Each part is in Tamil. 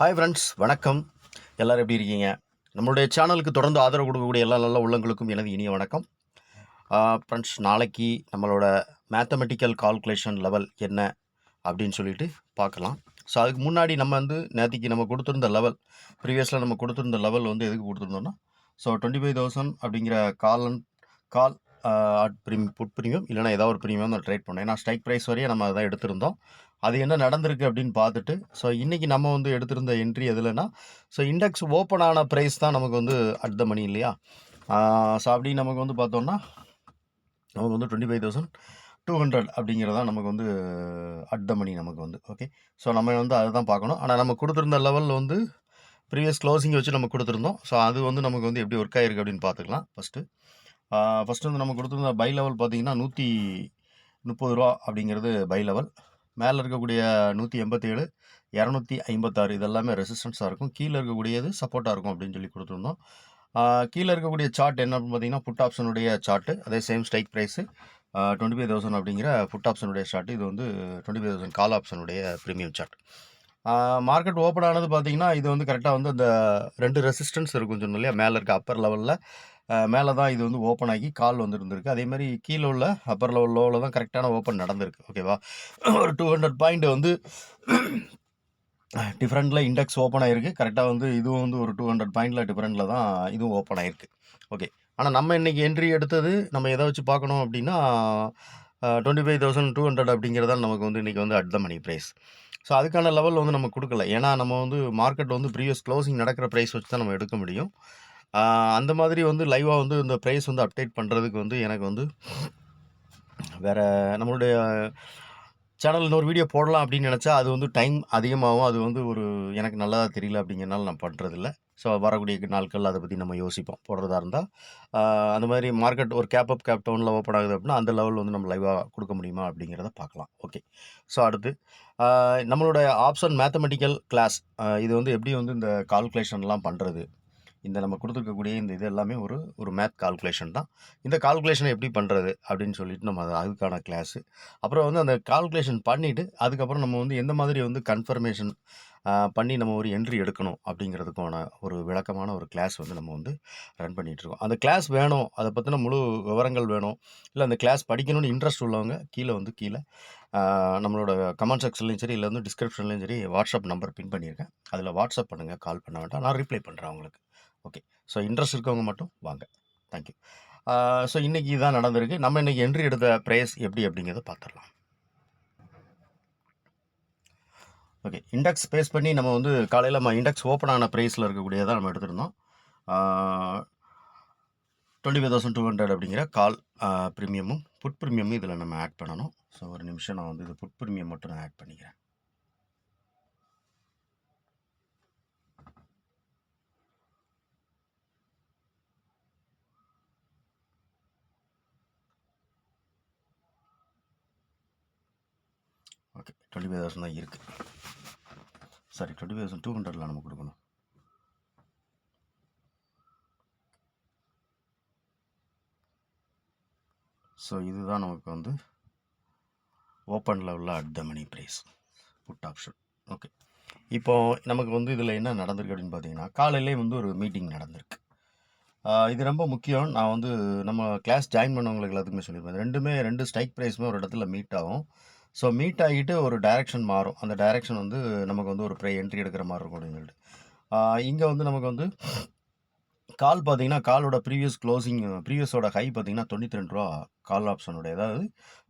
ஹாய் ஃப்ரெண்ட்ஸ் வணக்கம். எல்லோரும் எப்படி இருக்கீங்க? நம்மளுடைய சேனலுக்கு தொடர்ந்து ஆதரவு கொடுக்கக்கூடிய எல்லா நல்ல உள்ளங்களுக்கும் எனது இனிய வணக்கம். ஃப்ரெண்ட்ஸ் நாளைக்கு நம்மளோட மேத்தமெட்டிக்கல் கால்குலேஷன் லெவல் என்ன அப்படின்னு சொல்லிட்டு பார்க்கலாம். ஸோ அதுக்கு முன்னாடி நம்ம வந்து நேற்றுக்கு நம்ம கொடுத்துருந்த லெவல் ப்ரீவியஸில் நம்ம கொடுத்துருந்த லெவல் வந்து எதுக்கு கொடுத்துருந்தோம்னா ஸோ டுவெண்ட்டி ஃபைவ் தௌசண்ட் அப்படிங்கிற call and call at premium put premium இல்லைனா ஏதாவது ஒரு ப்ரீமியம் தான் ட்ரேட் பண்ணேன் ஏன்னா ஸ்ட்ரைக் ப்ரைஸ் வரையே நம்ம அதை எடுத்திருந்தோம். அது என்ன நடந்திருக்கு அப்படின்னு பார்த்துட்டு ஸோ இன்றைக்கி நம்ம வந்து எடுத்திருந்த என்ட்ரி எதுலன்னா ஸோ இண்டெக்ஸ் ஓப்பன் ஆன ப்ரைஸ் தான் நமக்கு வந்து அட் த மணி இல்லையா? ஸோ அப்படி நமக்கு வந்து பார்த்தோம்னா நமக்கு வந்து twenty five thousand two hundred அப்படிங்கிறதா நமக்கு வந்து அட் த மணி நமக்கு வந்து ஓகே ஸோ நம்ம வந்து அதை தான் பார்க்கணும். ஆனால் நம்ம கொடுத்துருந்த லெவலில் வந்து ப்ரீவியஸ் க்ளோசிங் வச்சு நம்ம கொடுத்துருந்தோம். ஸோ அது வந்து நமக்கு வந்து எப்படி ஒர்க் ஆகிருக்கு அப்படின்னு பார்த்துக்கலாம் ஃபஸ்ட்டு ஃபஸ்ட்டு வந்து நம்ம கொடுத்துருந்த பை லெவல் பார்த்தீங்கன்னா நூற்றி முப்பது ரூபா அப்படிங்கிறது பை லெவல் மேலே இருக்கக்கூடிய நூற்றி எண்பத்தேழு இரநூத்தி ஐம்பத்தாறு இதெல்லாமே ரெசிஸ்டன்ஸாக இருக்கும். கீழே இருக்கக்கூடியது சப்போர்ட்டாக இருக்கும் அப்படின்னு சொல்லி கொடுத்துருந்தோம். கீழே இருக்கக்கூடிய சார்ட் என்ன பார்த்தீங்கன்னா புட் ஆப்ஷனுடைய சார்ட்டு அதே same strike price twenty five thousand அப்படிங்கிற புட் ஆப்ஷனுடைய சார்ட் இது வந்து டுவெண்ட்டி ஃபைவ் தௌசண்ட் கால் ஆப்ஷனுடைய ப்ரீமியம் சார்ட் மார்க்கெட் ஓப்பன் ஆனது பார்த்தீங்கன்னா இது வந்து கரெக்டாக வந்து அந்த ரெண்டு ரெசிஸ்டன்ஸ் இருக்கும் சொன்னோம் இல்லையா? மேலே இருக்க அப்பர் லெவலில் மேலே தான் இது வந்து ஓப்பன் ஆகி கால் வந்து இருந்திருக்கு அதே மாதிரி கீழே உள்ள அப்பர் லெவல் லோவில் தான் கரெக்டான ஓப்பன் நடந்திருக்கு. ஓகேவா ஒரு டூ ஹண்ட்ரட் பாயிண்ட் வந்து டிஃப்ரெண்ட்டில் இண்டெக்ஸ் ஓப்பன் ஆகிருக்கு கரெக்டாக வந்து இதுவும் வந்து ஒரு டூ ஹண்ட்ரட் பாயிண்டில் டிஃப்ரெண்ட்டில் தான் இதுவும் ஓப்பன் ஆகிருக்கு ஓகே ஆனால் நம்ம இன்றைக்கி என்ட்ரி எடுத்தது நம்ம எதை வச்சு பார்க்கணும் அப்படின்னா twenty five thousand two hundred அப்படிங்கிறதான் நமக்கு வந்து இன்றைக்கி வந்து at the money price so அதுக்கான லெவல் வந்து நம்ம கொடுக்கல. ஏன்னா நம்ம வந்து மார்க்கெட் வந்து ப்ரீவியஸ் க்ளோசிங் நடக்கிற ப்ரைஸ் வச்சு தான் நம்ம எடுக்க முடியும். அந்த மாதிரி வந்து லைவாக வந்து இந்த ப்ரைஸ் வந்து அப்டேட் பண்ணுறதுக்கு வந்து எனக்கு வந்து வேறு நம்மளுடைய சேனல் இன்னொரு வீடியோ போடலாம் அப்படின்னு நினச்சா அது வந்து டைம் அதிகமாகும் அது வந்து ஒரு எனக்கு நல்லதா தெரியல அப்படிங்கிறனால நான் பண்ணுறதில்ல ஸோ வரக்கூடிய நாட்கள் அதை பற்றி நம்ம யோசிப்போம். போடுறதா இருந்தால் அந்த மாதிரி மார்க்கெட் ஒரு கேப் அப் கேப் டவுனில் ஓப்பன் ஆகுது அப்படின்னா அந்த லெவல் வந்து நம்ம லைவாக கொடுக்க முடியுமா அப்படிங்கிறத பார்க்கலாம். ஓகே ஸோ அடுத்து நம்மளோட ஆப்ஷன் மேத்தமெட்டிக்கல் கிளாஸ் இது வந்து எப்படி வந்து இந்த கால்குலேஷன்லாம் பண்ணுறது இந்த நம்ம கொடுத்துருக்கக்கூடிய இந்த இது எல்லாமே ஒரு ஒரு மேத் கால்குலேஷன் தான். இந்த கால்குலேஷனை எப்படி பண்ணுறது அப்படின்னு சொல்லிட்டு நம்ம அது அதுக்கான கிளாஸு அப்புறம் வந்து அந்த கால்குலேஷன் பண்ணிவிட்டு அதுக்கப்புறம் நம்ம வந்து எந்த மாதிரி வந்து கன்ஃபர்மேஷன் பண்ணி நம்ம ஒரு என்ட்ரி எடுக்கணும் அப்படிங்கிறதுக்கான ஒரு விளக்கமான ஒரு கிளாஸ் வந்து நம்ம வந்து ரன் பண்ணிகிட்ருக்கோம் அந்த கிளாஸ் வேணும். அதை பற்றின முழு விவரங்கள் வேணும். இல்லை அந்த கிளாஸ் படிக்கணும்னு இன்ட்ரெஸ்ட் உள்ளவங்க கீழே வந்து கீழே நம்மளோட கமெண்ட் செக்ஷன்லையும் சரி இல்லை வந்து டிஸ்கிரிப்ஷன்லையும் சரி வாட்ஸ்அப் நம்பர் பின் பண்ணியிருக்கேன் அதில் வாட்ஸ்அப் பண்ணுங்கள் கால் பண்ண வேண்டாம். நான் ரிப்ளை பண்ணுறேன் அவங்களுக்கு ஓகே ஸோ இன்ட்ரெஸ்ட் இருக்கவங்க மட்டும் வாங்க. தேங்க்யூ ஸோ இன்றைக்கி இதான் நடந்திருக்கு. நம்ம இன்றைக்கி என்ட்ரி எடுத்த ப்ரைஸ் எப்படி அப்படிங்கிறத பார்த்துடலாம். ஓகே இண்டெக்ஸ் பேஸ் பண்ணி நம்ம வந்து காலையில் நம்ம இண்டெக்ஸ் ஓப்பன் ஆன ப்ரைஸில் இருக்கக்கூடியதான் நம்ம எடுத்திருந்தோம். Twenty five thousand two hundred அப்படிங்கிற கால் ப்ரீமியமும் புட் ப்ரீமியமும் இதில் நம்ம ஆட் பண்ணணும். ஸோ ஒரு நிமிஷம் நான் வந்து இது புட் ப்ரீமியம் மட்டும் நான் ஆட் பண்ணிக்கிறேன் ஓகே டுவெண்ட்டி ஃபைவ் தௌசண்ட் தான் இருக்குது sorry twenty five thousand two ஹண்ட்ரடில் நம்ம கொடுக்கணும். ஸோ இதுதான் நமக்கு வந்து ஓப்பன் லெவலில் at the money price put option okay இப்போ நமக்கு வந்து இதில் என்ன நடந்திருக்கு அப்படின்னு பார்த்தீங்கன்னா காலையிலே வந்து ஒரு மீட்டிங் நடந்திருக்கு. இது ரொம்ப முக்கியம். நான் வந்து நம்ம கிளாஸ் ஜாயின் பண்ணவங்களுக்கு எல்லாத்துக்குமே சொல்லியிருப்பேன். ரெண்டுமே ரெண்டு ஸ்ட்ரைக் ப்ரைஸுமே ஒரு இடத்துல மீட் ஆகும். ஸோ மீட் ஆகிட்டு ஒரு டைரெக்ஷன் மாறும். அந்த டைரெக்ஷன் வந்து நமக்கு வந்து ஒரு ப்ரே என்ட்ரி எடுக்கிற மாதிரி இருக்கும் அப்படின்னு சொல்லிட்டு. இங்கே வந்து நமக்கு வந்து கால் பார்த்தீங்கன்னா காலோட ப்ரீவியஸ் க்ளோசிங் ப்ரீவியஸோட ஹை பார்த்தீங்கன்னா தொண்ணூற்றி ரெண்டு ரூபா கால் ஆப்ஷனோட அதாவது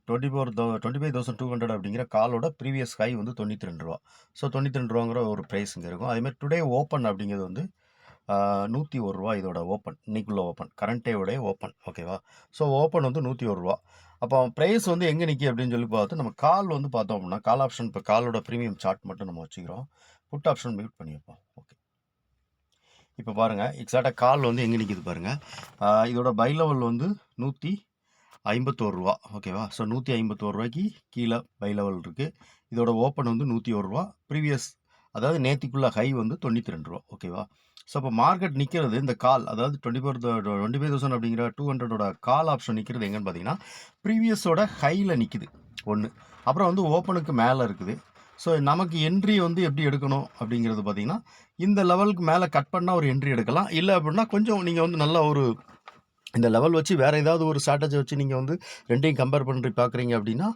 twenty four thou twenty five thousand two hundred அப்படிங்கிற காலோட ப்ரீவியஸ் ஹை வந்து தொண்ணூற்றி ரெண்டு ரூபா. ஸோ தொண்ணூற்றி ரெண்டு ரூபாங்கிற ஒரு ப்ரைஸ் இங்கே இருக்கும். அதேமாதிரி டுடே ஓப்பன் அப்படிங்கிறது வந்து நூற்றி ஒரு ரூபா இதோட ஓப்பன் இன்னைக்குள்ள ஓப்பன் கரண்ட்டேவுடைய ஓப்பன் ஓகேவா ஸோ ஓப்பன் வந்து நூற்றி ஒரு ரூபா. அப்போ ப்ரைஸ் வந்து எங்கே நிற்கி அப்படின்னு சொல்லி பார்த்து நம்ம கால் வந்து பார்த்தோம் அப்படின்னா கால் ஆப்ஷன் இப்போ காலோட ப்ரீமியம் சார்ட் மட்டும் நம்ம வச்சுக்கிறோம். புட் ஆப்ஷன் மியூட் பண்ணி வைப்போம் ஓகே இப்போ பாருங்கள் எக்ஸாக்டாக கால் வந்து எங்கே நிற்கிது பாருங்கள் இதோட பை லெவல் வந்து நூற்றி ஐம்பத்தோரு ரூபா. ஓகேவா ஸோ நூற்றி ஐம்பத்தோரு ரூபாய்க்கு கீழே பை லெவல் இருக்குது இதோட ஓப்பன் வந்து நூற்றி ஒரு ரூபா. ப்ரீவியஸ் அதாவது நேற்றுக்குள்ள ஹை வந்து தொண்ணூற்றி ரெண்டு ரூபா. ஓகேவா ஸோ இப்போ மார்க்கெட் நிற்கிறது இந்த கால் அதாவது twenty four twenty five thousand அப்படிங்கிற டூ ஹண்ட்ரடோட கால் ஆப்ஷன் நிற்கிறது எங்கன்னு பார்த்தீங்கன்னா ப்ரீவியஸோட ஹையில் நிற்குது ஒன்று அப்புறம் வந்து ஓப்பனுக்கு மேலே இருக்குது. ஸோ நமக்கு என்ட்ரி வந்து எப்படி எடுக்கணும் அப்படிங்கிறது பார்த்தீங்கன்னா, இந்த லெவலுக்கு மேலே கட் பண்ணால் ஒரு என்ட்ரி எடுக்கலாம். இல்லை அப்படின்னா கொஞ்சம் நீங்கள் வந்து நல்ல ஒரு இந்த லெவல் வச்சு வேறு ஏதாவது ஒரு ஸ்ட்ராட்டஜி வச்சு நீங்கள் வந்து ரெண்டையும் கம்பேர் பண்ணி பார்க்குறீங்க அப்படின்னா,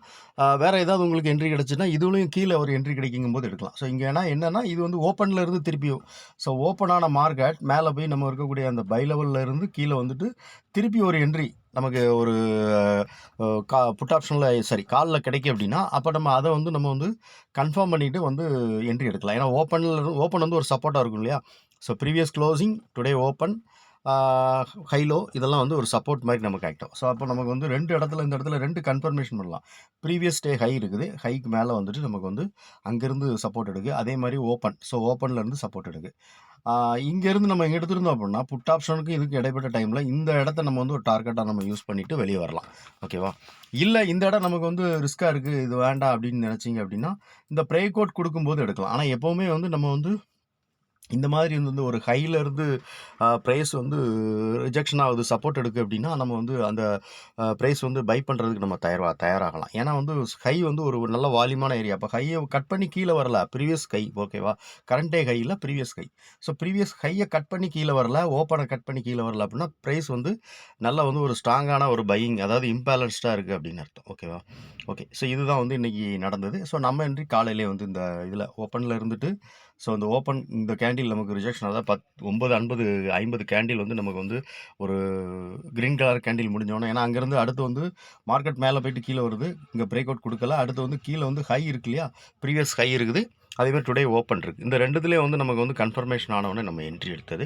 வேறு ஏதாவது உங்களுக்கு என்ட்ரி கிடச்சுன்னா இதுலையும் கீழே ஒரு என்ட்ரி கிடைக்குங்கும்போது எடுக்கலாம். ஸோ இங்கே ஏன்னா என்னென்னா இது வந்து ஓப்பனில் இருந்து திருப்பியும் ஸோ ஓப்பனான மார்க்கெட் மேலே போய் நம்ம இருக்கக்கூடிய அந்த பை லெவல்ல இருந்து கீழே வந்துட்டு, திருப்பி ஒரு என்ட்ரி நமக்கு ஒரு கா புட் ஆப்ஷனில் சாரி காலில் கிடைக்கும் அப்படின்னா, அப்போ நம்ம அதை வந்து நம்ம வந்து கன்ஃபார்ம் பண்ணிவிட்டு வந்து என்ட்ரி எடுக்கலாம். ஏன்னா ஓப்பனில் ஓப்பன் வந்து ஒரு சப்போர்ட்டாக இருக்கும் இல்லையா? So previous closing today open, high low இதெல்லாம் வந்து ஒரு சப்போர்ட் மாதிரி நமக்கு ஆகிட்டோம் ஸோ அப்போ நமக்கு வந்து ரெண்டு இடத்துல இந்த இடத்துல ரெண்டு கன்ஃபர்மேஷன் பண்ணலாம். ப்ரீவியஸ் டே ஹை இருக்குது. ஹைக்கு மேலே வந்துட்டு நமக்கு வந்து அங்கேருந்து சப்போர்ட் எடுக்கு. அதே மாதிரி ஓப்பன். ஸோ ஓப்பன்லேருந்து சப்போர்ட் எடுக்கு. இங்கேருந்து நம்ம இங்க எடுத்துருந்தோம் அப்படின்னா, புட் ஆப்ஷனுக்கும் இதுக்கு இடைப்பட்ட டைமில் இந்த இடத்த நம்ம வந்து ஒரு டார்கெட்டாக நம்ம யூஸ் பண்ணிவிட்டு வெளியே வரலாம். ஓகேவா? இல்லை இந்த இடம் நமக்கு வந்து ரிஸ்க்காக இருக்குது இது வேண்டாம் அப்படின்னு நினச்சிங்க அப்படின்னா, இந்த பிரேக் அவுட் கொடுக்கும்போது எடுக்கலாம். ஆனால் எப்போவுமே வந்து நம்ம வந்து இந்த மாதிரி வந்து ஒரு ஹையிலேருந்து இருந்து வந்து ரிஜெக்ஷன் ஆகுது, சப்போர்ட் எடுக்கு அப்படின்னா, நம்ம வந்து அந்த ப்ரைஸ் வந்து பை பண்ணுறதுக்கு நம்ம தயாரா தயாராகலாம். ஏன்னா வந்து ஹை வந்து ஒரு நல்ல வால்யூமான ஏரியா. அப்போ ஹையை கட் பண்ணி கீழே வரல. ப்ரீவியஸ் ஹை ஓகேவா? கரண்டே ஹையில் ப்ரீவியஸ் ஹை. ஸோ ப்ரீவியஸ் ஹையை கட் பண்ணி கீழே வரல. ஓப்பனை கட் பண்ணி கீழே வரல அப்படின்னா, ப்ரைஸ் வந்து நல்ல வந்து ஒரு ஸ்ட்ராங்கான ஒரு பையிங் அதாவது இம்பேலன்ஸ்டாக இருக்குது அப்படின்னு அர்த்தம். ஓகேவா? ஓகே. ஸோ இதுதான் வந்து இன்றைக்கி நடந்தது. ஸோ நம்ம இன்றி காலையிலேயே வந்து இந்த இதில் ஓப்பனில் இருந்துட்டு, ஸோ அந்த ஓப்பன் இந்த கேண்டில் நமக்கு ரிஜெக்ஷன் அதாவது பத் 9:50 50 கேண்டில் வந்து நமக்கு வந்து ஒரு கிரீன் கலர் கேண்டில் முடிஞ்சோடனே ஏன்னா அங்கேருந்து அடுத்து வந்து மார்க்கெட் மேலே போயிட்டு கீழே வருது. இங்கே பிரேக் அவுட் கொடுக்கல அடுத்து வந்து கீழே வந்து ஹை இருக்கு இல்லையா? ப்ரீவியஸ் ஹை இருக்குது. அதேமாதிரி டுடே ஓப்பன் இருக்குது இந்த ரெண்டுத்துலேயே வந்து நமக்கு வந்து கன்ஃபர்மேஷன் ஆன உடனே நம்ம என்ட்ரி எடுத்தது.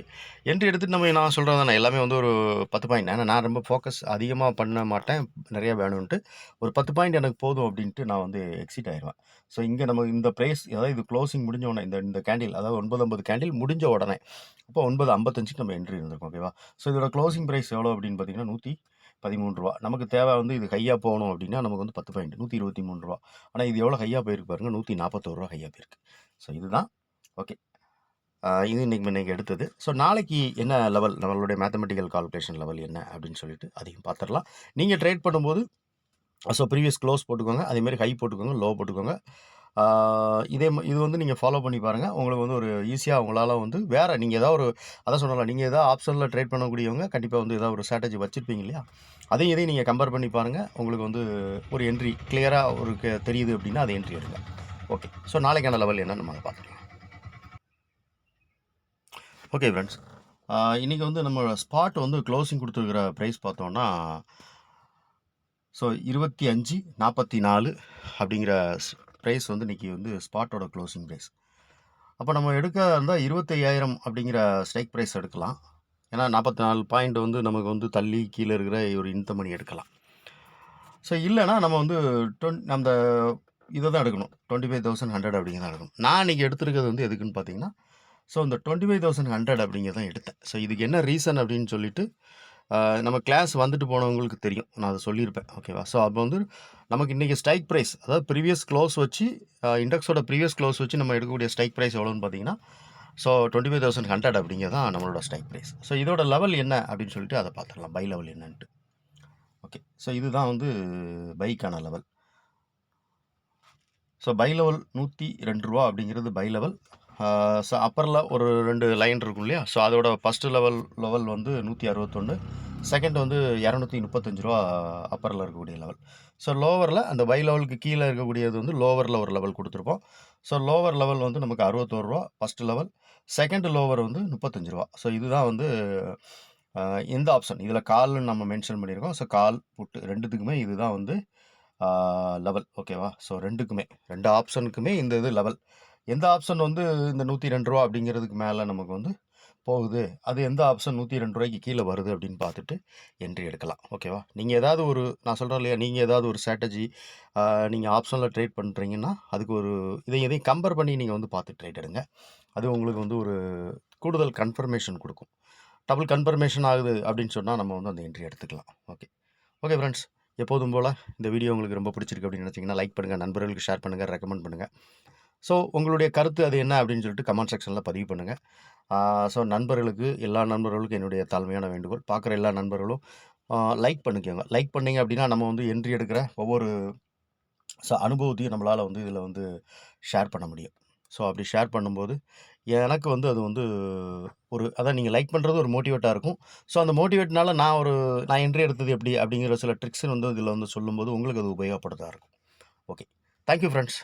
என்ட்ரி எடுத்துட்டு நம்ம நான் சொல்கிறது நான் எல்லாமே வந்து ஒரு 10 பாயிண்ட். ஏன்னா நான் ரொம்ப ஃபோக்கஸ் அதிகமாக பண்ண மாட்டேன். நிறையா வேணும்ன்ட்டு ஒரு 10 பாயிண்ட் எனக்கு போதும் அப்படின்ட்டு நான் வந்து எக்ஸிட் ஆயிடுவேன் ஸோ இங்கே நம்ம இந்த ப்ரைஸ் அதாவது இது க்ளோசிங் முடிஞ்ச உடனே இந்த இந்த கேண்டில் அதாவது 9:50 கேண்டில் முடிஞ்ச உடனே, அப்போ 9:55க்கு நம்ம என்ட்ரி இருந்திருக்கோம் ஓகேவா? ஸோ இதோட க்ளோசிங் ப்ரைஸ் எவ்வளோ அப்படின்னு பார்த்தீங்கன்னா, நூற்றி பதிமூணு ரூபா நமக்கு தேவை வந்து இது ஹையாக போகணும் அப்படின்னா, நமக்கு வந்து 10 பாயிண்ட் ரூ. 123 ஆனா இது எவ்வளோ ஹையாக போயிருக்கு பாருங்கள் நூற்றி நாற்பத்தோரு ரூபா ஹையாக போயிருக்கு. ஸோ இதுதான். ஓகே. இது இன்னைக்கு இன்றைக்கி எடுத்தது. ஸோ நாளைக்கு என்ன லெவல் நம்மளுடைய மேத்தமெட்டிக்கல் கால்குலேஷன் லெவல் என்ன அப்படின்னு சொல்லிட்டு அதையும் பார்த்துடலாம் நீங்கள் ட்ரேட் பண்ணும்போது ஸோ ப்ரீவியஸ் க்ளோஸ் போட்டுக்கோங்க. அதேமாரி ஹை போட்டுக்கோங்க, லோ போட்டுக்கோங்க. இதே மா இது வந்து நீங்கள் ஃபாலோ பண்ணி பாருங்கள் உங்களுக்கு வந்து ஒரு ஈஸியாக உங்களால் வந்து வேறு நீங்கள் ஏதாவது ஒரு அதான் சொன்னேன்ல, நீங்கள் ஏதாவது ஆப்ஷனில் ட்ரேட் பண்ணக்கூடியவங்க கண்டிப்பாக வந்து ஏதாவது ஒரு ஸ்ட்ராட்டஜி வச்சுருப்பீங்க இல்லையா? அதையும் இதையும் நீங்கள் கம்பேர் பண்ணி பாருங்கள் உங்களுக்கு வந்து ஒரு என்ட்ரி கிளியராக ஒரு க தெரியுது அப்படின்னா, அது என்ட்ரி எடுங்க. ஓகே. ஸோ நாளைக்கான லெவல் என்னன்னு நம்ம பார்த்துக்கலாம். ஓகே ஃப்ரெண்ட்ஸ் இன்றைக்கி வந்து நம்ம ஸ்பாட் வந்து க்ளோசிங் கொடுத்துருக்கிற ப்ரைஸ் பார்த்தோம்னா ஸோ 25.44 அப்படிங்கிற ப்ரைஸ் வந்து இன்றைக்கி வந்து ஸ்பாட்டோட க்ளோசிங் ப்ரைஸ் அப்போ நம்ம எடுக்க இருந்தால் இருபத்தையாயிரம் அப்படிங்கிற ஸ்ட்ரைக் ப்ரைஸ் எடுக்கலாம். ஏன்னா 44 பாயிண்ட் வந்து நமக்கு வந்து தள்ளி கீழே இருக்கிற ஒரு இந்த மணி எடுக்கலாம். ஸோ இல்லைன்னா நம்ம வந்து டொன் அந்த இதை தான் எடுக்கணும். 25,100 அப்படிங்கிறத எடுக்கணும். நான் இன்றைக்கி எடுத்திருக்கிறது வந்து எதுக்குன்னு பார்த்தீங்கன்னா, ஸோ இந்த 25,100 அப்படிங்கிறத தான் எடுத்தேன். ஸோ இதுக்கு என்ன ரீசன் அப்படின்னு சொல்லிட்டு, நம்ம கிளாஸ் வந்துட்டு போனவங்களுக்கு தெரியும். நான் அதை சொல்லியிருப்பேன். ஓகேவா? ஸோ அப்போ வந்து நமக்கு இன்றைக்கி ஸ்ட்ரைக் ப்ரைஸ் அதாவது ப்ரீவியஸ் க்ளோஸ் வச்சு இண்டெக்ஸோட ப்ரீவியஸ் க்ளோஸ் வச்சு நம்ம எடுக்கக்கூடிய ஸ்ட்ரைக் ப்ரைஸ் எவ்வளோன்னு பார்த்தீங்கன்னா, ஸோ 25,100 அப்படிங்கிறது தான் நம்மளோட ஸ்ட்ரைக் ப்ரைஸ் ஸோ இதோட லெவல் என்ன அப்படின்னு சொல்லிட்டு அதை பார்த்துக்கலாம் பை லெவல் என்னன்ட்டு. ஓகே. ஸோ இதுதான் வந்து பைக்கான லெவல். ஸோ பை லெவல் நூற்றி ரெண்டு ரூபா அப்படிங்கிறது பை லெவல். ஸோ அப்பரில் ஒரு ரெண்டு லைன் இருக்கும் இல்லையா? ஸோ அதோட ஃபர்ஸ்ட் லெவல் லெவல் வந்து 161 செகண்ட் வந்து இரநூத்தி முப்பத்தஞ்சு ரூபா அப்பரில் இருக்கக்கூடிய லெவல். ஸோ லோவரில் அந்த பை லெவலுக்கு கீழே இருக்கக்கூடியது வந்து லோவரில் ஒரு லெவல் கொடுத்துருப்போம் ஸோ லோவர் லெவல் வந்து நமக்கு ரூ. 61 ஃபர்ஸ்ட் லெவல். செகண்ட் லோவர் வந்து முப்பத்தஞ்சு ரூபா ஸோ இதுதான் வந்து இந்த ஆப்ஷன். இதில் கால்னு நம்ம மென்ஷன் பண்ணியிருக்கோம். ஸோ கால், புட்டு ரெண்டுத்துக்குமே இதுதான் வந்து லெவல். ஓகேவா? ஸோ 2க்குமே 2 ஆப்ஷனுக்குமே இந்த இது லெவல். எந்த ஆப்ஷன் வந்து இந்த நூற்றி ரெண்டு ரூபா அப்படிங்கிறதுக்கு மேலே நமக்கு வந்து போகுது. அது எந்த ஆப்ஷன் நூற்றி ரெண்டு ரூபாய்க்கு கீழே வருது அப்படின்னு பார்த்துட்டு என்ட்ரி எடுக்கலாம். ஓகேவா? நீங்கள் ஏதாவது ஒரு நான் சொல்கிறேன் இல்லையா? நீங்கள் ஏதாவது ஒரு ஸ்ட்ராட்டஜி நீங்கள் ஆப்ஷனில் ட்ரேட் பண்ணுறீங்கன்னா அதுக்கு ஒரு இதையும் இதையும் கம்பேர் பண்ணி நீங்கள் வந்து பார்த்து ட்ரேட் எடுங்க. அது உங்களுக்கு வந்து ஒரு கூடுதல் கன்ஃபர்மேஷன் கொடுக்கும் டபுள் கன்ஃபர்மேஷன் ஆகுது அப்படின்னு சொன்னால் நம்ம வந்து அந்த என்ட்ரி எடுத்துக்கலாம். ஓகே. ஓகே ஃப்ரெண்ட்ஸ் எப்போதும் போல் இந்த வீடியோ உங்களுக்கு ரொம்ப பிடிச்சிருக்கு அப்படின்னு நினச்சிங்கன்னா லைக் பண்ணுங்கள் நண்பர்களுக்கு ஷேர் பண்ணுங்கள் ரெக்கமெண்ட் பண்ணுங்கள் ஸோ உங்களுடைய கருத்து அது என்ன அப்படின்னு சொல்லிட்டு கமெண்ட் செக்ஷனில் பதிவு பண்ணுங்கள் ஸோ நண்பர்களுக்கு எல்லா நண்பர்களுக்கும் என்னுடைய தாழ்மையான வேண்டுகோள். பார்க்குற எல்லா நண்பர்களும் லைக் பண்ணிக்கோங்க. லைக் பண்ணிங்க அப்படின்னா, நம்ம வந்து என்ட்ரி எடுக்கிற ஒவ்வொரு ஸோ அனுபவத்தையும் நம்மளால் வந்து இதில் வந்து ஷேர் பண்ண முடியும். ஸோ அப்படி ஷேர் பண்ணும்போது எனக்கு வந்து அது வந்து ஒரு அதான் நீங்கள் லைக் பண்ணுறது ஒரு மோட்டிவேட்டாக இருக்கும். ஸோ அந்த மோட்டிவேட்னால நான் ஒரு நான் என்ட்ரி எடுத்தது எப்படி அப்படிங்கிற சில ட்ரிக்ஸ் வந்து இதில் வந்து சொல்லும்போது உங்களுக்கு அது உபயோகப்படுதாக இருக்கும். Okay thank you friends